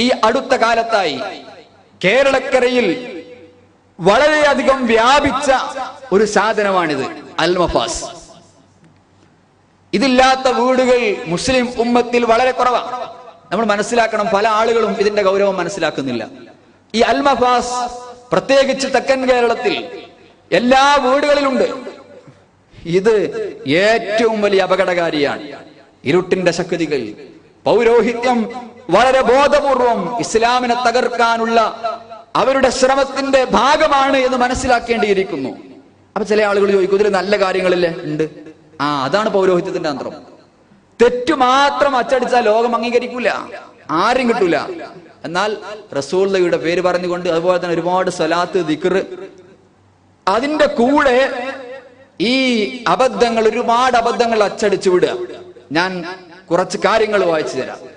ഈ അടുത്ത കാലത്തായി കേരളക്കരയിൽ വളരെയധികം വ്യാപിച്ച ഒരു സാധനമാണിത്. അൽമഫാസ്. ഇതില്ലാത്ത വീടുകൾ മുസ്ലിം ഉമ്മത്തിൽ വളരെ കുറവാണ് നമ്മൾ മനസ്സിലാക്കണം പല ആളുകളും ഇതിന്റെ ഗൗരവം മനസ്സിലാക്കുന്നില്ല. ഈ അൽമഫാസ് പ്രത്യേകിച്ച് തെക്കൻ കേരളത്തിൽ എല്ലാ വീടുകളിലുണ്ട്. ഇത് ഏറ്റവും വലിയ അപകടകാരിയാണ്. ഇരുട്ടിന്റെ ശക്തികൾ പൗരോഹിത്യം വളരെ ബോധപൂർവം ഇസ്ലാമിനെ തകർക്കാനുള്ള അവരുടെ ശ്രമത്തിന്റെ ഭാഗമാണ് എന്ന് മനസ്സിലാക്കേണ്ടിയിരിക്കുന്നു. അപ്പൊ ചില ആളുകൾ ചോദിക്കും ഇതിൽ നല്ല കാര്യങ്ങളില്ലേ? ഉണ്ട്. ആ അതാണ് പൗരോഹിത്യത്തിന്റെ തന്ത്രം. തെറ്റു മാത്രം അച്ചടിച്ചാൽ ലോകം അംഗീകരിക്കൂല. ആരും കിട്ടൂല. എന്നാൽ റസൂള്ളയുടെ പേര് പറഞ്ഞുകൊണ്ട് അതുപോലെ തന്നെ ഒരുപാട് സ്വലാത്ത് ദിക്ർ. അതിന്റെ കൂടെ ഈ അബദ്ധങ്ങൾ ഒരുപാട് അബദ്ധങ്ങൾ അച്ചടിച്ചു വിടുക. ഞാൻ കുറച്ച് കാര്യങ്ങൾ വായിച്ചു തരാം.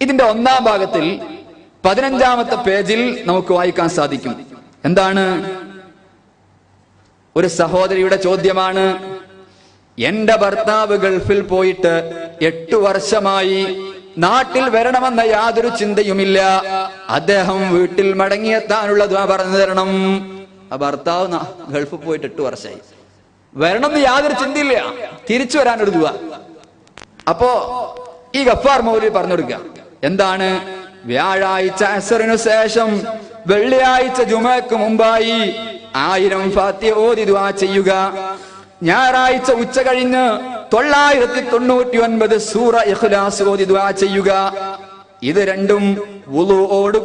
ഇതിന്റെ ഒന്നാം ഭാഗത്തിൽ പതിനഞ്ചാമത്തെ പേജിൽ നമുക്ക് വായിക്കാൻ സാധിക്കും. എന്താണ്? ഒരു സഹോദരിയുടെ ചോദ്യമാണ്. എന്റെ ഭർത്താവ് ഗൾഫിൽ പോയിട്ട് എട്ടു വർഷമായി നാട്ടിൽ വരണമെന്ന യാതൊരു ചിന്തയുമില്ല. അദ്ദേഹം വീട്ടിൽ മടങ്ങിയെത്താനുള്ളത് പറഞ്ഞു തരണം. ആ ഭർത്താവ് ഗൾഫിൽ പോയിട്ട് എട്ടു വർഷമായി. വരണം എന്ന് യാതൊരു ചിന്തയില്ല. തിരിച്ചു വരാനൊരു ദുവാ അപ്പോ ഈ ഗഫാർ മൗലി പറഞ്ഞു കൊടുക്കുക. എന്താണ്? വ്യാഴാഴ്ച അസറിനു ശേഷം വെള്ളിയാഴ്ച ജുമക്ക് മുമ്പായി ആയിരം ഫാത്തിയ ഓതി ദുആ ചെയ്യുക. ഞായറാഴ്ച ഉച്ച കഴിഞ്ഞ് തൊള്ളായിരത്തി തൊണ്ണൂറ്റി ഒൻപത് സൂറ ഇഖ്ലാസ് ഓതി ദുആ ചെയ്യുക. ഇത് രണ്ടും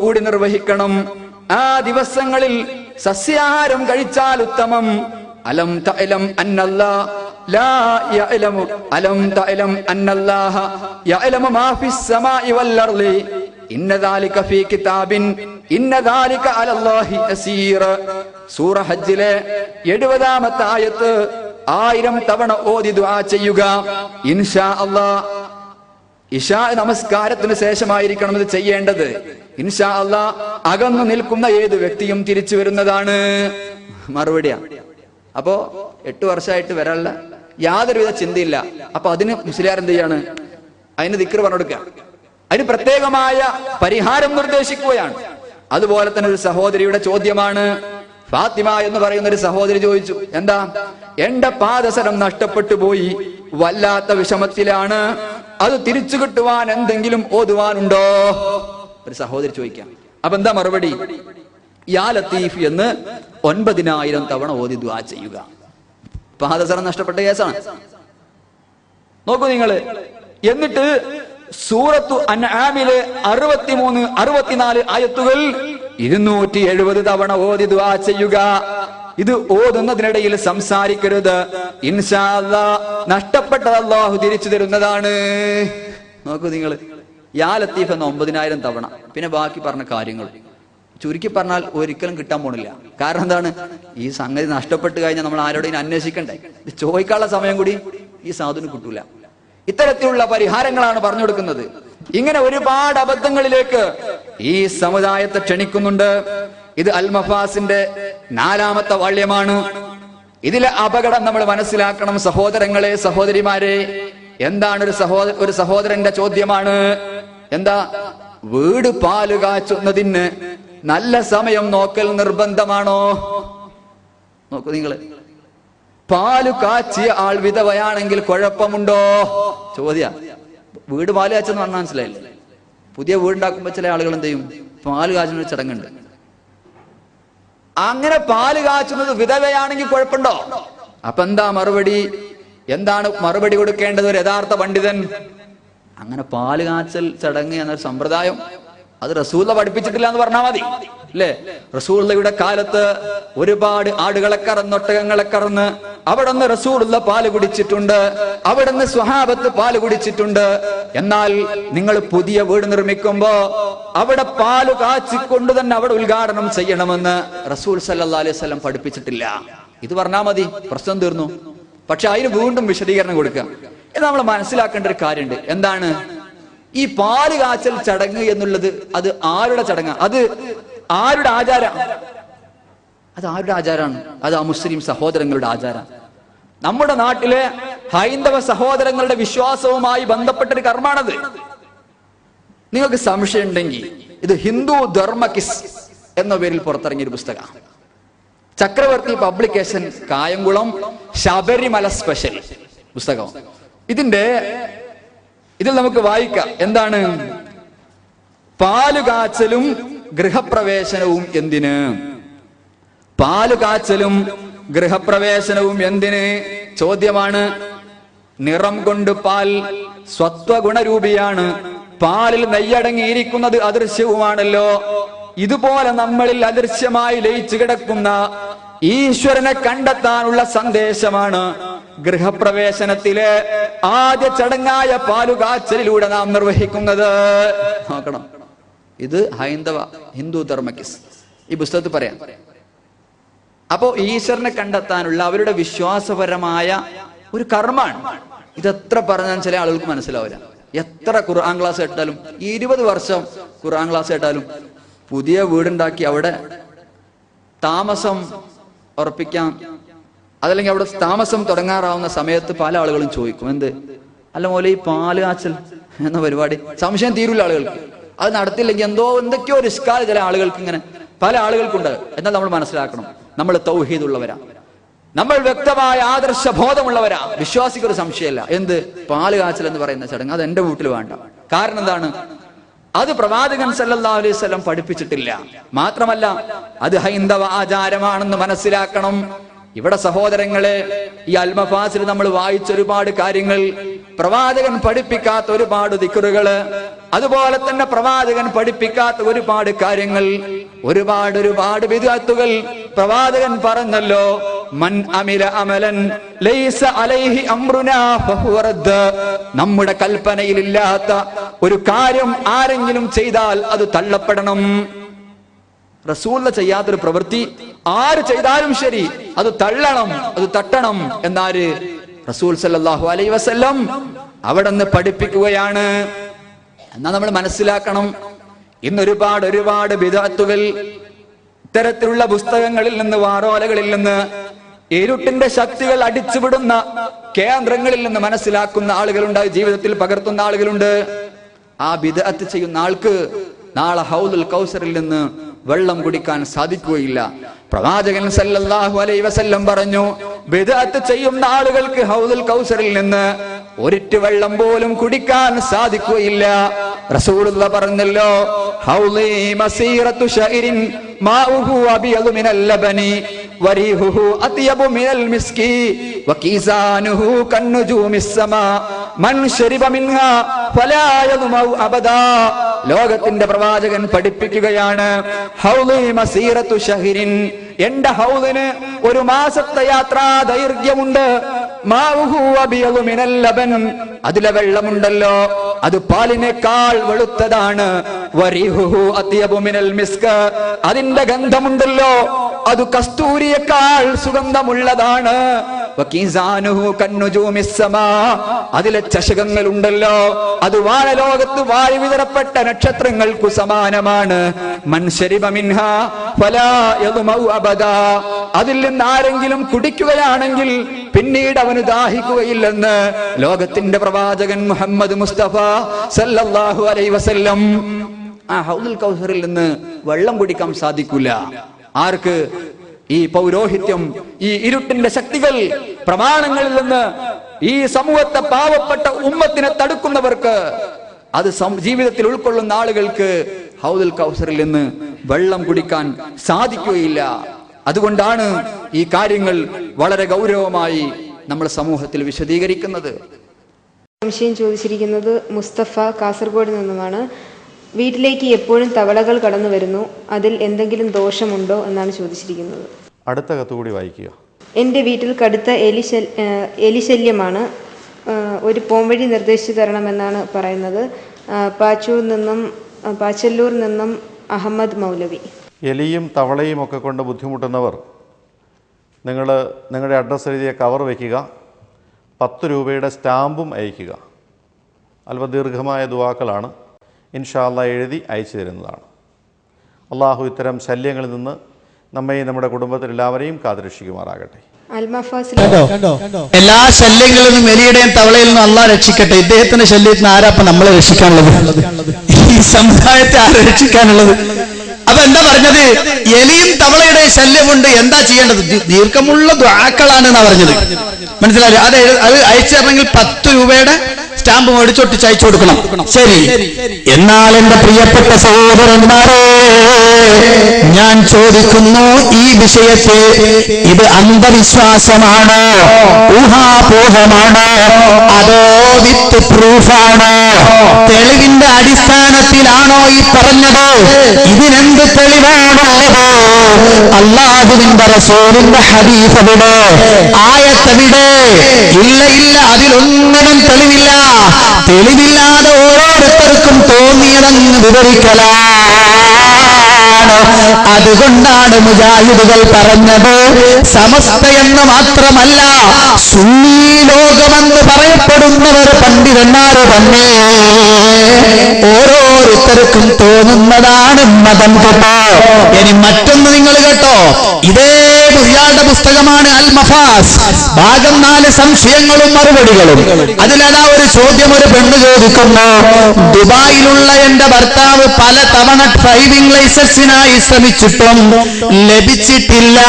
കൂടി നിർവഹിക്കണം. ആ ദിവസങ്ങളിൽ സസ്യാഹാരം കഴിച്ചാൽ ഉത്തമം. അലം തലം അന്നല്ലാ അലം അന്നല്ലാഹ മാ ഫീ കിതാബിൻ അലല്ലാഹി സൂറ ഹജ്ജിലെ 70ാമത്തെ ആയത്ത് ആയിരം തവണ ഓതി ദുആ ചെയ്യുക. ഇൻഷാ ഇഷാ നമസ്കാരത്തിന് ശേഷമായിരിക്കണം ഇത് ചെയ്യേണ്ടത്. ഇൻഷാ അല്ലാ. അകന്നു നിൽക്കുന്ന ഏത് വ്യക്തിയും തിരിച്ചു വരുന്നതാണ്. മറുപടിയാ. അപ്പോ എട്ട് വർഷമായിട്ട് വരാനുള്ള യാതൊരുവിധ ചിന്തയില്ല. അപ്പൊ അതിന് മുസ്ലിയാർ എന്ത് ചെയ്യാണ്? അതിന് ദിക്കർ പറഞ്ഞു കൊടുക്കുക അതിന് പ്രത്യേകമായ പരിഹാരം നിർദ്ദേശിക്കുകയാണ്. അതുപോലെ തന്നെ ഒരു സഹോദരിയുടെ ചോദ്യമാണ്. ഫാത്തിമ എന്ന് പറയുന്ന ഒരു സഹോദരി ചോദിച്ചു എന്താ? എന്റെ പാദസരം നഷ്ടപ്പെട്ടു പോയി. വല്ലാത്ത വിഷമത്തിലാണ്. അത് തിരിച്ചു കിട്ടുവാൻ എന്തെങ്കിലും ഓതുവാനുണ്ടോ? ഒരു സഹോദരി ചോദിക്കാം. അപ്പൊ എന്താ മറുപടി? യാ ലത്തീഫ് എന്ന് ഒൻപതിനായിരം തവണ ഓതി ദ്വാ ചെയ്യുക. പാദസരം നഷ്ടപ്പെട്ട കേസാണ്. നോക്കൂ നിങ്ങൾ എന്നിട്ട് സൂറത്തു അൻആമിലെ അറുപത്തിമൂന്ന് അറുപത്തിനാല് ആയത്തുകൾ ഇരുന്നൂറ്റി എഴുപത് തവണ ഓതി ദുആ ചെയ്യുക. ഇത് ഓതുന്നതിനിടയിൽ സംസാരിക്കരുത്. ഇൻഷാ അല്ലാ നഷ്ടപ്പെട്ടത് അല്ലാഹു തിരിച്ചു തരുന്നതാണ്. നോക്കൂ നിങ്ങൾ യാ ലത്തീഫ് എന്ന ഒമ്പതിനായിരം തവണ. പിന്നെ ബാക്കി പറഞ്ഞ കാര്യങ്ങൾ. ചുരുക്കി പറഞ്ഞാൽ ഒരിക്കലും കിട്ടാൻ പോണില്ല. കാരണം എന്താണ്? ഈ സംഗതി നഷ്ടപ്പെട്ട് കഴിഞ്ഞാൽ നമ്മൾ ആരോടെയും അന്വേഷിക്കണ്ടേ? ഇത് ചോദിക്കാനുള്ള സമയം കൂടി ഈ സാധുവിന് കിട്ടൂല. ഇത്തരത്തിലുള്ള പരിഹാരങ്ങളാണ് പറഞ്ഞു കൊടുക്കുന്നത്. ഇങ്ങനെ ഒരുപാട് അബദ്ധങ്ങളിലേക്ക് ഈ സമുദായത്തെ ക്ഷണിക്കുന്നുണ്ട്. ഇത് അൽമഫാസിന്റെ നാലാമത്തെ വാള്യമാണ്. ഇതിലെ അപകടം നമ്മൾ മനസ്സിലാക്കണം സഹോദരങ്ങളെ സഹോദരിമാരെ. എന്താണ് ഒരു സഹോദര ഒരു സഹോദരന്റെ ചോദ്യമാണ്? എന്താ? വീട് പാൽ കാച്ചുന്നതിന് നല്ല സമയം നോക്കൽ നിർബന്ധമാണോ? നോക്കൂ നിങ്ങൾ പാൽ കാച്ചിയ ആൾ വിധവയാണെങ്കിൽ കുഴപ്പമുണ്ടോ? ചോദ്യ. വീട് പാൽ കാച്ചെന്ന് പറഞ്ഞാൽ മനസ്സിലായില്ലേ? പുതിയ വീടുണ്ടാക്കുമ്പോ ചില ആളുകൾ എന്ത് ചെയ്യും? പാൽ കാച്ചുന്ന ചടങ്ങുണ്ട്. അങ്ങനെ പാൽ കാച്ചുന്നത് വിധവയാണെങ്കിൽ കുഴപ്പമുണ്ടോ? അപ്പൊ എന്താ മറുപടി? എന്താണ് മറുപടി കൊടുക്കേണ്ടത് ഒരു യഥാർത്ഥ പണ്ഡിതൻ? അങ്ങനെ പാൽ കാച്ചൽ ചടങ്ങ് എന്നൊരു സമ്പ്രദായം അത് റസൂല പഠിപ്പിച്ചിട്ടില്ല എന്ന് പറഞ്ഞാൽ മതി. അല്ലേ റസൂള്ളയുടെ കാലത്ത് ഒരുപാട് ആടുകളെ കറന്ന് ഒട്ടകങ്ങളെ കറന്ന് അവിടെ നിന്ന് റസൂലുള്ള പാൽ കുടിച്ചിട്ടുണ്ട് അവിടെ നിന്ന് സ്വഹാബത്ത് പാൽ കുടിച്ചിട്ടുണ്ട്. എന്നാൽ നിങ്ങൾ പുതിയ വീട് നിർമ്മിക്കുമ്പോ അവിടെ പാൽ കാച്ചിക്കൊണ്ട് തന്നെ അവിടെ ഉദ്ഘാടനം ചെയ്യണമെന്ന് റസൂൽ സല്ലാ അലൈഹി സ്വലം പഠിപ്പിച്ചിട്ടില്ല. ഇത് പറഞ്ഞാൽ മതി. പ്രശ്നം തീർന്നു. പക്ഷെ അതിന് വീണ്ടും വിശദീകരണം കൊടുക്കുക ഇത് നമ്മൾ മനസ്സിലാക്കേണ്ട ഒരു കാര്യമുണ്ട്. എന്താണ്? ഈ പാൽ കാച്ചൽ ചടങ്ങ് എന്നുള്ളത് അത് ആരുടെ ചടങ്ങാ? അത് ആരുടെ ആചാരം? അത് ആരുടെ ആചാരമാണ്? അത് ആ മുസ്ലിം സഹോദരങ്ങളുടെ ആചാരം. നമ്മുടെ നാട്ടിലെ ഹൈന്ദവ സഹോദരങ്ങളുടെ വിശ്വാസവുമായി ബന്ധപ്പെട്ട ഒരു കർമ്മമാണത് നിങ്ങൾക്ക് സംശയം ഉണ്ടെങ്കിൽ ഇത് ഹിന്ദു ധർമ്മ കിസ് എന്ന പേരിൽ പുറത്തിറങ്ങിയ ഒരു പുസ്തകമാണ്. ചക്രവർത്തി പബ്ലിക്കേഷൻ കായംകുളം ശബരിമല സ്പെഷ്യൽ പുസ്തകം ഇതിന്റെ ഇതിൽ നമുക്ക് വായിക്കാം. എന്താണ്? പാലുകാച്ചലും ഗൃഹപ്രവേശനവും എന്തിന്? പാലുകാച്ചലും ഗൃഹപ്രവേശനവും എന്തിന്? ചോദ്യമാണ്. നിറം കൊണ്ട് പാൽ സ്വത്വഗുണരൂപിയാണ്. പാലിൽ നെയ്യടങ്ങിയിരിക്കുന്നത് അദൃശ്യവുമാണല്ലോ. ഇതുപോലെ നമ്മളിൽ അദൃശ്യമായി ലയിച്ചു കിടക്കുന്ന ഈശ്വരനെ കണ്ടെത്താനുള്ള സന്ദേശമാണ്. ഗൃഹപ്രവേശനത്തിലെ ആദ്യ ചടങ്ങായ പാലുകാച്ചലിലൂടെ നാം നിർവഹിക്കുന്നത്. നോക്കണം. ഇത് ഹൈന്ദവ ഹിന്ദു ധർമ്മക്കിസ്. ഈ പുസ്തകത്തിൽ പറയാം. അപ്പോ ഈശ്വരനെ കണ്ടെത്താനുള്ള അവരുടെ വിശ്വാസപരമായ ഒരു കർമ്മമാണ്. ഇതെത്ര പറഞ്ഞാൽ ചില ആളുകൾക്ക് മനസ്സിലാവില്ല. എത്ര ഖുർആൻ ക്ലാസ് കേട്ടാലും ഇരുപത് വർഷം ഖുർആൻ ക്ലാസ് കേട്ടാലും പുതിയ വീടുണ്ടാക്കി അവിടെ താമസം ഉറപ്പിക്കാം. അതല്ലെങ്കിൽ അവിടെ താമസം തുടങ്ങാറാവുന്ന സമയത്ത് പല ആളുകളും ചോദിക്കും എന്ത്? അല്ല മോലെ ഈ പാൽ കാച്ചൽ എന്ന പരിപാടി. സംശയം തീരുള്ള ആളുകൾക്ക്. അത് നടത്തില്ലെങ്കിൽ എന്തോ എന്തൊക്കെയോ ഒരു ചില ആളുകൾക്ക് ഇങ്ങനെ പല ആളുകൾക്കുണ്ട്. എന്നാൽ നമ്മൾ മനസ്സിലാക്കണം നമ്മൾ തൗഹീദുള്ളവരാ. നമ്മൾ വ്യക്തമായ ആദർശ ബോധമുള്ളവരാ. വിശ്വാസിക്ക് ഒരു സംശയമല്ല. എന്ത്? പാൽ കാച്ചൽ എന്ന് പറയുന്ന ചടങ്ങ്. അത് എന്റെ വീട്ടിൽ വേണ്ട. കാരണം എന്താണ്? അത് പ്രവാചകൻ സല്ലല്ലാഹു അലൈഹി വസല്ലം പഠിപ്പിച്ചിട്ടില്ല. മാത്രമല്ല അത് ഹൈന്ദവ ആചാരമാണെന്ന് മനസ്സിലാക്കണം. ഇവിടെ സഹോദരങ്ങളെ ഈ അൽമഫാസിൽ നമ്മൾ വായിച്ച ഒരുപാട് കാര്യങ്ങൾ പ്രവാചകൻ പഠിപ്പിക്കാത്ത ഒരുപാട് ദിക്കറുകൾ അതുപോലെ തന്നെ പ്രവാചകൻ പഠിപ്പിക്കാത്ത ഒരുപാട് കാര്യങ്ങൾ ഒരുപാട് ഒരുപാട് വിദഗ്ധകൾ പ്രവാചകൻ പറഞ്ഞല്ലോ മൻ അമില അമലൻ ലൈസ അലൈഹി റദ്ദ്. നമ്മുടെ കൽപ്പനയിലില്ലാത്ത ഒരു കാര്യം ആരെങ്കിലും ചെയ്താൽ അത് തള്ളപ്പെടണം റസൂല ചെയ്യാത്തൊരു പ്രവൃത്തി ആര് ചെയ്താലും ശരി അത് തള്ളണം അത് തട്ടണം എന്നാര് റസൂൽ സല്ലാഹു അലൈ വസ്ല്ലം അവിടെ നിന്ന് പഠിപ്പിക്കുകയാണ്. എന്നാ നമ്മൾ മനസ്സിലാക്കണം ഇന്ന് ഒരുപാട് ഒരുപാട് വിദഗ്ധകൾ ഇത്തരത്തിലുള്ള പുസ്തകങ്ങളിൽ നിന്ന് വാറോലകളിൽ നിന്ന് ഇരുട്ടിന്റെ ശക്തികൾ അടിച്ചുവിടുന്ന കേന്ദ്രങ്ങളിൽ നിന്ന് മനസ്സിലാക്കുന്ന ആളുകളുണ്ട് ജീവിതത്തിൽ പകർത്തുന്ന ആളുകളുണ്ട്. ആ വിധത്ത് ചെയ്യുന്ന ആൾക്ക് നാളെ ഹൗദുൽ കൗസറിൽ നിന്ന് വെള്ളം കുടിക്കാൻ സാധിക്കുകയില്ല. പ്രവാചകൻ സല്ലല്ലാഹു അലൈഹി വസല്ലം പറഞ്ഞു ബിദഅത്ത് ചെയ്യുന്ന ആളുകൾക്ക് ഹൗദുൽ കൗസറിൽ നിന്ന് ഒരിറ്റ് വെള്ളം പോലും കുടിക്കാൻ സാധിക്കുകയില്ല. റസൂലുള്ള പറഞ്ഞല്ലോ ഹൗലി മസീറത്തു ഷൈരിൻ മാഉഹു അബിയദു മിനൽ ലബനി വരീഹുഹു അത്യബു മിനൽ മിസ്കി വകീസാനുഹു കന്നുജൂമിസ് മിസ്സമാ മൻ ശരിബ മിൻഹാ ഫലാ മൗ അബദാ. ലോകത്തിന്റെ പ്രവാചകൻ പഠിപ്പിക്കുകയാണ്. എന്റെ ഹൗദിന് ഒരു മാസത്തെ യാത്രാ ദൈർഘ്യമുണ്ട്. അതിലെ വെള്ളമുണ്ടല്ലോ. അത് പാലിനേക്കാൾ വെളുത്തതാണ്. അതിന്റെ ഗന്ധമുണ്ടല്ലോ. അത് കസ്തൂരിയേക്കാൾ സുഗന്ധമുള്ളതാണ്. വകീസാനുഹു ചഷകങ്ങൾ ഉണ്ടല്ലോ അതിലെ വാഴ അത് വാഴി വിതരപ്പെട്ട നക്ഷത്രങ്ങൾക്കു സമാനമാണ്. അതിൽ നിന്ന് ആരെങ്കിലും കുടിക്കുകയാണെങ്കിൽ പിന്നീട് അവന് ദാഹിക്കുകയില്ലെന്ന് ലോകത്തിന്റെ പ്രവാചകൻ മുഹമ്മദ് മുസ്തഫ സല്ലല്ലാഹു അലൈ വസല്ലം. ആ ഹൗദുൽ കൗസറിൽ നിന്ന് വെള്ളം കുടിക്കാൻ സാധിക്കില്ല. ആർക്ക്? ഈ പൗരോഹിത്യം ഈ ഇരുട്ടിന്റെ ശക്തികൾ പ്രമാണങ്ങളിൽ നിന്ന് ഈ സമൂഹത്തെ പാവപ്പെട്ട ഉമ്മത്തിനെ തടുക്കുന്നവർക്ക് അത് ജീവിതത്തിൽ ഉൾക്കൊള്ളുന്ന ആളുകൾക്ക് ഹൗദുൽ കൗസറിൽ നിന്ന് വെള്ളം കുടിക്കാൻ സാധിക്കുകയില്ല. അതുകൊണ്ടാണ് ഈ കാര്യങ്ങൾ വളരെ ഗൗരവമായി നമ്മൾ സമൂഹത്തിൽ വിശദീകരിക്കുന്നത്. സംശയം ചോദിച്ചിരിക്കുന്നത് മുസ്തഫ കാസർഗോഡ് നിന്നുമാണ്. വീട്ടിലേക്ക് എപ്പോഴും തവളകൾ കടന്നു വരുന്നു. അതിൽ എന്തെങ്കിലും ദോഷമുണ്ടോ എന്നാണ് ചോദിച്ചിരിക്കുന്നത്. അടുത്ത കത്ത് കൂടി വായിക്കുക. എന്റെ വീട്ടിൽ കടുത്ത എലിശൽ എലിശല്യമാണ് ഒരു പോംവഴി നിർദ്ദേശിച്ചു തരണമെന്നാണ് പറയുന്നത്. പാച്ചൂർ നിന്നും പാച്ചല്ലൂർ നിന്നും അഹമ്മദ് മൗലവി. എലിയും തവളയും ഒക്കെ കൊണ്ട് ബുദ്ധിമുട്ടുന്നവർ നിങ്ങൾ നിങ്ങളുടെ അഡ്രസ്സ് എഴുതിയ കവർ വയ്ക്കുക പത്ത് രൂപയുടെ സ്റ്റാമ്പും അയയ്ക്കുക അല്പ ദീർഘമായ ദുവാക്കളാണ്. ഇൻഷാല്ല എഴുതി അയച്ചു തരുന്നതാണ്. അള്ളാഹു ഇത്തരം ശല്യങ്ങളിൽ നിന്ന് നമ്മയും നമ്മുടെ കുടുംബത്തിലെല്ലാവരെയും കാത്തുരക്ഷിക്കുമാറാകട്ടെ. അൽമഫാസിൽ എല്ലാ ശല്യങ്ങളിൽ നിന്നും എലിയുടെയും തവളയിൽ നിന്നും അള്ളാഹ് രക്ഷിക്കട്ടെ. ഇദ്ദേഹത്തിന്റെ ശല്യത്തിന് ആരാപ്പ നമ്മളെ രക്ഷിക്കാനുള്ളത്? ഈ സമുദായത്തെ ആരാ രക്ഷിക്കാനുള്ളത്? അപ്പൊ എന്താ പറഞ്ഞത്? എലിയും തവളയുടെ ശല്യമുണ്ട്. എന്താ ചെയ്യേണ്ടത്? ദീർഘമുള്ള ദ്വാക്കളാണ് എന്നാ പറഞ്ഞത്. മനസ്സിലായി? അത് അത് അയച്ചു തരണമെങ്കിൽ പത്ത് രൂപയുടെ സ്റ്റാമ്പ് മേടിച്ചൊട്ടിച്ച് അയച്ചു കൊടുക്കണം. ശരി. എന്നാൽ എന്റെ പ്രിയപ്പെട്ട സഹോദരന്മാരെ ഞാൻ ചോദിക്കുന്നു ഈ വിഷയത്തെ. ഇത് അന്ധവിശ്വാസമാണോ? ഊഹാപോഹമാണോ? അതോ വിത്ത് പ്രൂഫാണോ? തെളിവിന്റെ അടിസ്ഥാനത്തിലാണോ ഈ പറഞ്ഞത്? ഇതിനെന്ത് തെളിവാണുള്ളത്? അള്ളാഹുവിന്റെ റസൂലിന്റെ എവിടെ? ആയത്തെവിടെ? ഇല്ല ഇല്ല അതിലൊന്നിനും തെളിവില്ല. തെളിവില്ലാതെ ഓരോരുത്തർക്കും തോന്നിയതെന്ന് വിവരിക്കലാണ് അതുകൊണ്ടാണ് മുജാഹിദുകൾ പറഞ്ഞത്. സമസ്ത എന്ന് മാത്രമല്ല സുന്നി ലോകമെന്ന് പറയപ്പെടുന്നവർ പണ്ഡിതന്മാര് തന്നെ. ഓരോരുത്തർക്കും തോന്നുന്നതാണ് മതം കേട്ടോ. ഇനി മറ്റൊന്ന് നിങ്ങൾ കേട്ടോ. ഇതേ ഇയാളുടെ പുസ്തകമാണ് അൽ മഫാസ് ഭാഗം നാല് സംശയങ്ങളും മറുപടികളും. അതിലതാ ഒരു ചോദ്യം ഒരു പെണ്ണ് ചോദിക്കുന്നു. ദുബായിലുള്ള എന്റെ ഭർത്താവ് പല തവണ ഡ്രൈവിംഗ് ലൈസൻസിനായി ശ്രമിച്ചിട്ടും ലഭിച്ചിട്ടില്ല.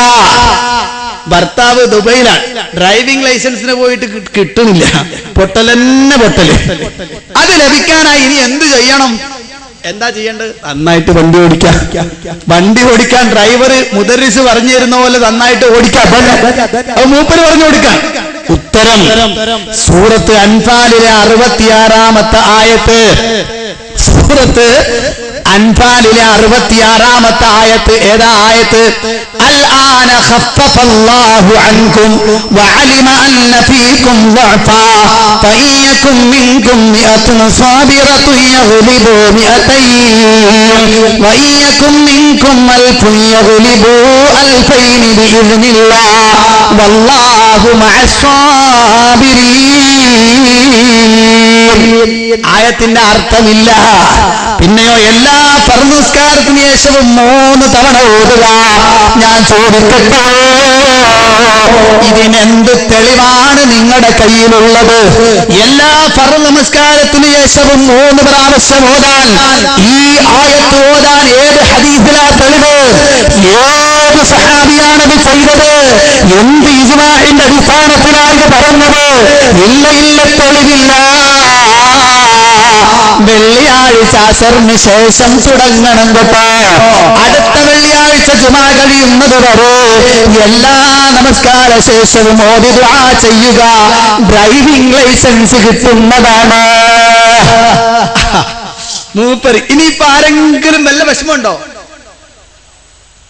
ഭർത്താവ് ദുബൈയിലാണ്. ഡ്രൈവിംഗ് ലൈസൻസിന് പോയിട്ട് കിട്ടുന്നില്ല. പൊട്ടലെന്നെ പൊട്ടൽ. അത് ലഭിക്കാനായി ഇനി എന്ത് ചെയ്യണം? എന്താ ചെയ്യേണ്ടത്? നന്നായിട്ട് വണ്ടി ഓടിക്കാം. വണ്ടി ഓടിക്കാൻ ഡ്രൈവർ മുദരിസ് പറഞ്ഞു തരുന്ന പോലെ നന്നായിട്ട് ഓടിക്കാം. മൂപ്പര് പറഞ്ഞു കൊടുക്കാം. ഉത്തരം. സൂറത്ത് അൻഫാലിലെ അറുപത്തിയാറാമത്തെ ആയത്ത്. സൂറത്ത് അൻഫാലിലെ അറുപത്തിയാറാമത്തെ ആയത്ത്. ഏതാ ആയത്ത്? الآن خفف الله عنكم وعلم أن فيكم ضعفا. فإن يكن منكم مئة صابرة يغلبوا مئتين. وإن يكن منكم ألف يغلبوا ألفين بإذن الله. والله مع الصابرين. ആയത്തിന്റെ അർത്ഥമില്ല. പിന്നെയോ എല്ലാ ഫർനിസ്കാരത്തിന് ശേഷവും മൂന്ന് തവണ ഓടുക ഞാൻ ചോദിക്കട്ടെ ഇതിനെന്ത് തെളിവാണ് നിങ്ങളുടെ കയ്യിലുള്ളത്? എല്ലാ ഫർ നമസ്കാരത്തിന് ശേഷവും മൂന്ന് പ്രാവശ്യം ഓതാൻ ഈ ആയത്ത് ഓതാൻ ഏത് ഹദീസിലാ തെളിവ്? ഏത് സഹാബിയാണത് ചെയ്തത്? എന്ത് ഇജ്മാഇന്റെ അടിസ്ഥാനത്തിലാണ് പറഞ്ഞത് ഇല്ല ഇല്ല തെളിവില്ല. വെള്ളിയാഴ്ച അസറിന് ശേഷം തുടങ്ങണം കേട്ടോ. അടുത്ത വെള്ളിയാഴ്ച ജുമാ കഴിയുന്നത് വരെ എല്ലാ നമസ്കാര ശേഷവും ഓതി ചെയ്യുക. ഡ്രൈവിംഗ് ലൈസൻസ് കിട്ടുന്നതാണ്. മൂപ്പർ ഇനിയിപ്പോ ആരെങ്കിലും വല്ല വിഷമമുണ്ടോ?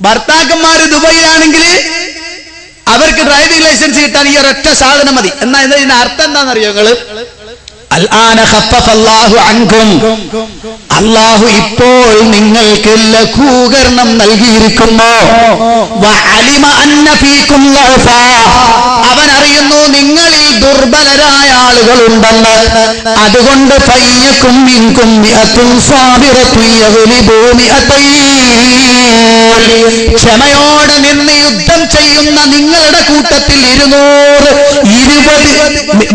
ഭർത്താക്കന്മാര് ദുബൈയിലാണെങ്കിൽ അവർക്ക് ഡ്രൈവിംഗ് ലൈസൻസ് കിട്ടാൻ ഈ ഒരൊറ്റ സാധനം മതി. എന്നാ ഇതിന്റെ അർത്ഥം എന്താണെന്നറിയോ നിങ്ങൾ? അല്ലാഹു ഇപ്പോൾ നിങ്ങൾക്ക് ലഘൂകരണം നൽകിയിരിക്കുന്നു. അവൻ അറിയുന്നു നിങ്ങളിൽ ദുർബലരായ ആളുകളുണ്ടെന്ന്. അതുകൊണ്ട് പയ്യക്കും മിൻകും മിഅത്തുൻ ഭൂമി മിഅത്തൈൻ. ക്ഷമയോടെ നിന്ന് യുദ്ധം ചെയ്യുന്ന നിങ്ങളുടെ കൂട്ടത്തിൽ ഇരുന്നൂറ് ഇരുപത്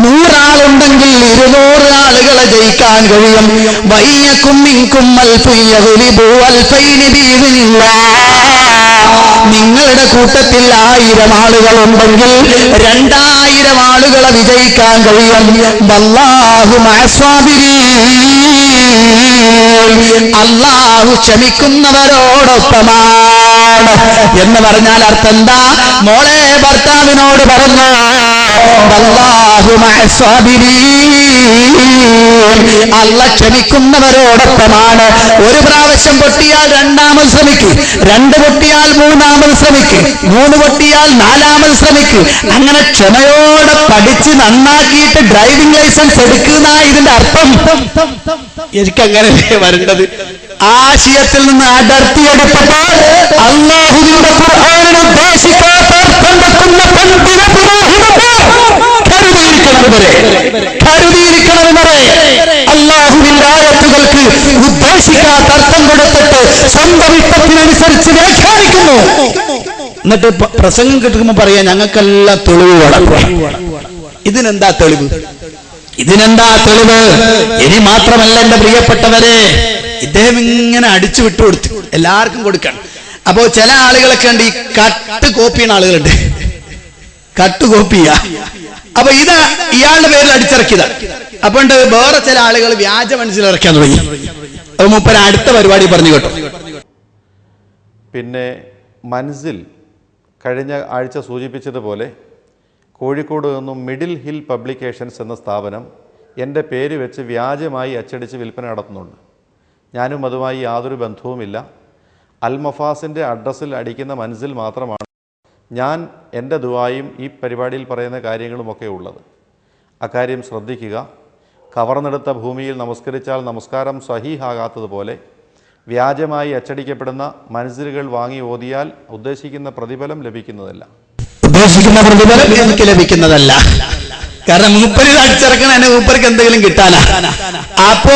നൂറാളുണ്ടെങ്കിൽ ഇരുന്നൂറ് ആളുകളെ ജയിക്കാൻ കഴിയും വയ്യക്കും ബീദിനില്ലാഹ്. നിങ്ങളുടെ കൂട്ടത്തിൽ ആയിരം ആളുകൾ ഉണ്ടെങ്കിൽ രണ്ടായിരം ആളുകളെ വിജയിക്കാൻ കഴിയും വല്ലാഹു മഅസ്വാബിരീൻ. അല്ലാഹു ക്ഷമിക്കുന്നവരോടൊപ്പമാണ് എന്ന് പറഞ്ഞാൽ അർത്ഥം എന്താ? മോളെ ഭർത്താവിനോട് പറഞ്ഞു. അല്ല ക്ഷമിക്കുന്നവരോടൊപ്പമാണ്. ഒരു പ്രാവശ്യം പൊട്ടിയാൽ രണ്ടാമത് ശ്രമിക്കും. രണ്ട് പൊട്ടിയാൽ മൂന്നാമത് ശ്രമിക്കും. മൂന്ന് പൊട്ടിയാൽ നാലാമത് ശ്രമിക്കും. അങ്ങനെ ക്ഷമയോടെ പഠിച്ച് നന്നാക്കിയിട്ട് ഡ്രൈവിംഗ് ലൈസൻസ് എടുക്കുന്ന ഇതിന്റെ അർത്ഥം. എനിക്കങ്ങനെ വരേണ്ടത്? ആശയത്തിൽ നിന്ന് അടർത്തിയെടുത്തപ്പോൾ അള്ളാഹുവിന്റെ ഖുർആനിന് ഉദ്ദേശിക്കാത്ത അർത്ഥം വെക്കുന്ന പണ്ഡിത കരുതിയിരിക്കണവരെ കരുതിയിരിക്കണവരെ അള്ളാഹുവിന്റെ ആയത്തുകൾക്ക് ഉദ്ദേശിക്കാത്ത അർത്ഥം കൊടുത്തിട്ട് സ്വന്തം ഇഷ്ടത്തിനനുസരിച്ച് വ്യാഖ്യാനിക്കുന്നു. എന്നിട്ട് പ്രസംഗം കിട്ടുമ്പോ പറയാ ഞങ്ങൾക്കെല്ലാം തെളിവ് ഇതിനെന്താ തെളിവ്? ഇതിനെന്താ തെളിവ്? ഇനി മാത്രമല്ല എന്റെ പ്രിയപ്പെട്ടവരെ ഇദ്ദേഹം ഇങ്ങനെ അടിച്ചു വിട്ടു കൊടുത്തു എല്ലാവർക്കും കൊടുക്കണം അപ്പോ ചില ആളുകളൊക്കെ ഉണ്ട് ഈ കട്ട് കോപ്പി ചെയ്യുന്ന ആളുകളുണ്ട്. കട്ട് കോപ്പി ചെയ്യ. അപ്പൊ ഇത് ഇയാളുടെ പേരിൽ അടിച്ചിറക്കിയതാണ് അപ്പൊ വേറെ ചില ആളുകൾ വ്യാജ മനസ്സിലിറക്കാൻ തുടങ്ങി. അപ്പൊ മുപ്പര അടുത്ത പരിപാടി പറഞ്ഞു കേട്ടോ. പിന്നെ മനസ്സിൽ കഴിഞ്ഞ ആഴ്ച സൂചിപ്പിച്ചതുപോലെ കോഴിക്കോട് നിന്നും മിഡിൽ ഹിൽ പബ്ലിക്കേഷൻസ് എന്ന സ്ഥാപനം എന്റെ പേര് വെച്ച് വ്യാജമായി അച്ചടിച്ച് വിൽപ്പന നടത്തുന്നുണ്ട്. ഞാനും അതുമായി യാതൊരു ബന്ധവുമില്ല. അൽ മഫാസിന്റെ അഡ്രസ്സിൽ അടിക്കുന്ന മനസ്സിൽ മാത്രമാണ് ഞാൻ എന്റെ ദുവായും ഈ പരിപാടിയിൽ പറയുന്ന കാര്യങ്ങളുമൊക്കെ ഉള്ളത്. അക്കാര്യം ശ്രദ്ധിക്കുക. കവർന്നെടുത്ത ഭൂമിയിൽ നമസ്കരിച്ചാൽ നമസ്കാരം സഹീഹാകാത്തതുപോലെ വ്യാജമായി അച്ചടിക്കപ്പെടുന്ന മനസ്സിലുകൾ വാങ്ങി ഓതിയാൽ ഉദ്ദേശിക്കുന്ന പ്രതിഫലം ലഭിക്കുന്നതല്ല. ഉദ്ദേശിക്കുന്ന പ്രതിഫലം എനിക്ക് ലഭിക്കുന്നതല്ല. കാരണം മൂപ്പര് അടിച്ചിറക്കണ എന്നെ മൂപ്പർക്ക് എന്തെങ്കിലും കിട്ടാനാ. അപ്പോ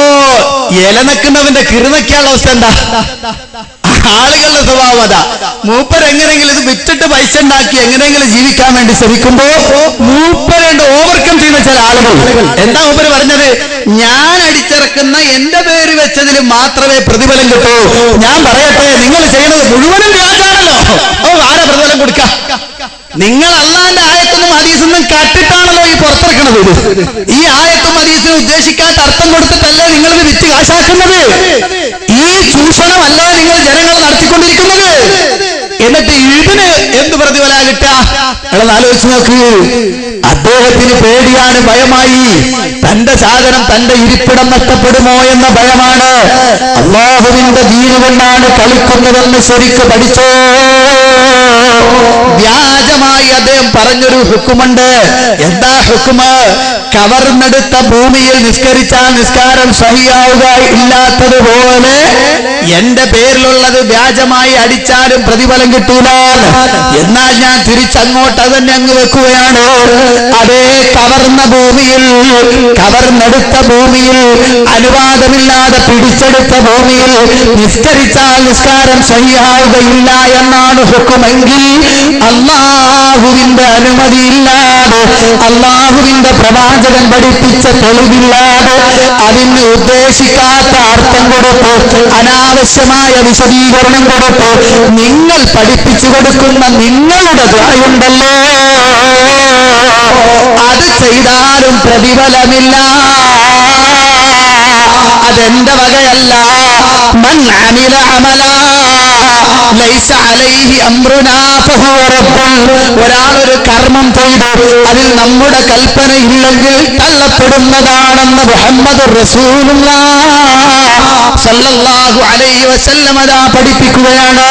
ഇല നക്കുന്നവന്റെ കിറുനക്കാനുള്ള അവസ്ഥ എന്താ? ആളുകളുടെ സ്വഭാവം അതാ. മൂപ്പർ എങ്ങനെയെങ്കിലും ഇത് വിറ്റിട്ട് പൈസ ഉണ്ടാക്കി എങ്ങനെയെങ്കിലും ജീവിക്കാൻ വേണ്ടി ശ്രമിക്കുമ്പോ മൂപ്പരുണ്ട് ഓവർകം ചെയ്യുന്ന ചില ആളുകൾ. എന്താ മൂപ്പര് പറഞ്ഞത്? ഞാൻ അടിച്ചിറക്കുന്ന എന്റെ പേര് വെച്ചതിൽ മാത്രമേ പ്രതിഫലം കിട്ടൂ. ഞാൻ പറയട്ടെ നിങ്ങൾ ചെയ്യുന്നത് മുഴുവനും വ്യാജാണല്ലോ ആരാ പ്രതിഫലം കൊടുക്ക? നിങ്ങൾ അള്ളാന്റെ ആയത്തൊന്നും ഹദീസൊന്നും കട്ടിട്ടാണല്ലോ ഇത്. ഈ ആയത്തും ഹദീസിനും ഉദ്ദേശിക്കാത്ത അർത്ഥം കൊടുത്തിട്ടല്ലേ നിങ്ങൾ ഇത് വിറ്റ് കാശാക്കുന്നത്? ഈ ചൂഷണമല്ല നിങ്ങൾ ജനങ്ങൾ നടത്തിക്കൊണ്ടിരിക്കുന്നത്. എന്നിട്ട് ഇതിന് എന്ത് പ്രതിഫല നിങ്ങളൊന്ന് ആലോചിച്ച് നോക്ക്. അദ്ദേഹത്തിന് പേടിയാണ് ഭയമായി. തന്റെ സാധനം തന്റെ ഇരിപ്പിടം നഷ്ടപ്പെടുമോ എന്ന ഭയമാണ്. അള്ളാഹുവിന്റെ ദീന് കൊണ്ടാണ് കളിക്കുന്നതെന്ന് ശരിക്ക് പഠിച്ചോ? വ്യാജമായി അദ്ദേഹം പറഞ്ഞൊരു ഹുക്കുമുണ്ട്. എന്താ ഹുക്കുമ്? കവർന്നെടുത്ത ഭൂമിയിൽ നിസ്കരിച്ചാൽ നിസ്കാരം സഹിയാവുക ഇല്ലാത്തതുപോലെ എന്റെ പേരിലുള്ളത് വ്യാജമായി അടിച്ചാലും പ്രതിഫലം കിട്ടൂല. എന്നാൽ ഞാൻ തിരിച്ചങ്ങോട്ട് തന്നെ അങ്ങ് വെക്കുകയാണ്. അതേ കവർന്ന ഭൂമിയിൽ കവർന്നെടുത്ത ഭൂമിയിൽ അനുവാദമില്ലാതെ പിടിച്ചെടുത്ത ഭൂമിയിൽ നിസ്കരിച്ചാൽ നിസ്കാരം സഹിയാവുകയില്ല എന്നാണ് ഹുക്കുമെങ്കിൽ അള്ളാഹുവിന്റെ അനുമതിയില്ലാതെ അള്ളാഹുവിന്റെ പ്രവാചകൻ പഠിപ്പിച്ച തെളിവില്ലാതെ അതിന് ഉദ്ദേശിക്കാത്ത അർത്ഥം കൊടുത്ത്. അനാവശ്യമായ വിശദീകരണം കൊടുത്ത്. നിങ്ങൾ പഠിപ്പിച്ചു കൊടുക്കുന്ന നിങ്ങളുടെ ദ്വായുണ്ടല്ലോ അത് ചെയ്താലും പ്രതിഫലമില്ല. അതെന്റെ വകയല്ല. അമില അമല. ലൈസ അലൈഹി അംറുനാ ഫഹുവ ഒരു കർമ്മം ചെയ്തു. അതിൽ നമ്മുടെ കൽപ്പന ഇല്ലെങ്കിൽ തള്ളപ്പെടുന്നതാണെന്ന് മുഹമ്മദ് റസൂലുള്ളാഹി അലൈഹി വസല്ലം അതാ പഠിപ്പിക്കുകയാണ്.